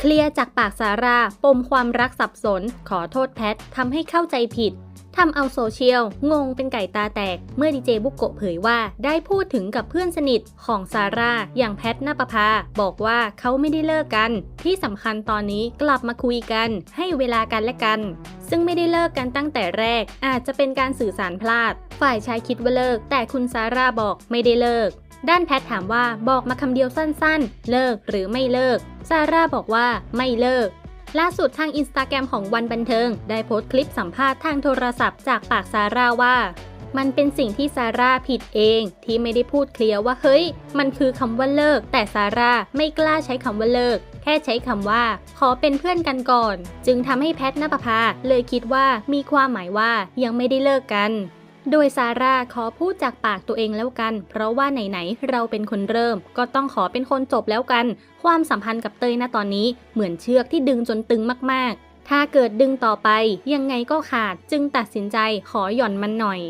เคลียร์จากปากซาร่าปมความรักสับสน ขอโทษแพททำให้เข้าใจผิดทำเอาโซเชียล งงเป็นไก่ตาแตก เมื่อดีเจบุกโกะเผยว่าได้พูดถึงกับเพื่อนสนิทของซาร่า อย่างแพทนาปภา บอกว่าเขาไม่ได้เลิกกัน ที่สำคัญตอนนี้กลับมาคุยกัน ให้เวลากันและกัน ซึ่งไม่ได้เลิกกันตั้งแต่แรก อาจจะเป็นการสื่อสารพลาด ฝ่ายชายคิดว่าเลิก แต่คุณซาร่าบอกไม่ได้เลิก ด้านแพทถามว่าบอกมาคำเดียวสั้นๆ เลิกหรือไม่เลิก ซาร่าบอกว่าไม่เลิก ล่าสุดทางอินสตาแกรมของวันบันเทิง ได้โพสต์คลิปสัมภาษณ์ทางโทรศัพท์จากปากซาร่าว่า มันเป็นสิ่งที่ซาร่าผิดเอง ที่ไม่ได้พูดเคลียร์ว่าเฮ้ย มันคือคำว่าเลิก แต่ซาร่าไม่กล้าใช้คำว่าเลิก แค่ใช้คำว่า ขอเป็นเพื่อนกันก่อน จึงทำให้แพทนปภาเลยคิดว่ามีความหมายว่ายังไม่ได้เลิกกัน โดยซาร่าขอพูดจากปากตัวเองแล้วกัน เพราะว่าไหนๆเราเป็นคนเริ่ม ก็ต้องขอเป็นคนจบแล้วกัน ความสัมพันธ์กับเตยณตอนนี้เหมือนเชือกที่ดึงจนตึงมากๆ ถ้าเกิดดึงต่อไป ยังไงก็ขาดจึงตัดสินใจขอหย่อนมันหน่อย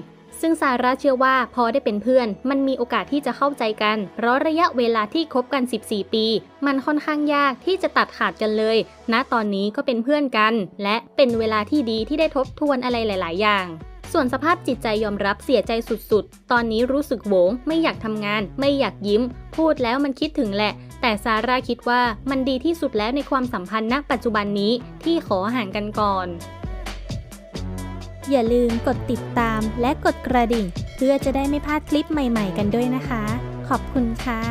ซึ่งซาร่าเชื่อว่าพอได้เป็นเพื่อน มันมีโอกาสที่จะเข้าใจกัน เพราะระยะเวลาที่คบกัน 14 ปี มันค่อนข้างยากที่จะตัดขาดกันเลยณตอนนี้ก็เป็นเพื่อนกัน และเป็นเวลาที่ดีที่ได้ทบทวนอะไรหลาย ๆ อย่าง ส่วนสภาพจิตใจยอมรับเสียใจสุดๆ ตอนนี้รู้สึกโหวงไม่อยากทำงาน ไม่อยากยิ้ม พูดแล้วมันคิดถึงแหละ แต่ซาร่าคิดว่ามันดีที่สุดแล้วในความสัมพันธ์ณปัจจุบันนี้ที่ขอห่างกันก่อน อย่าลืมกดติดตามและกดกระดิ่ง เพื่อจะได้ไม่พลาดคลิปใหม่ ๆ กันด้วยนะคะ ขอบคุณค่ะ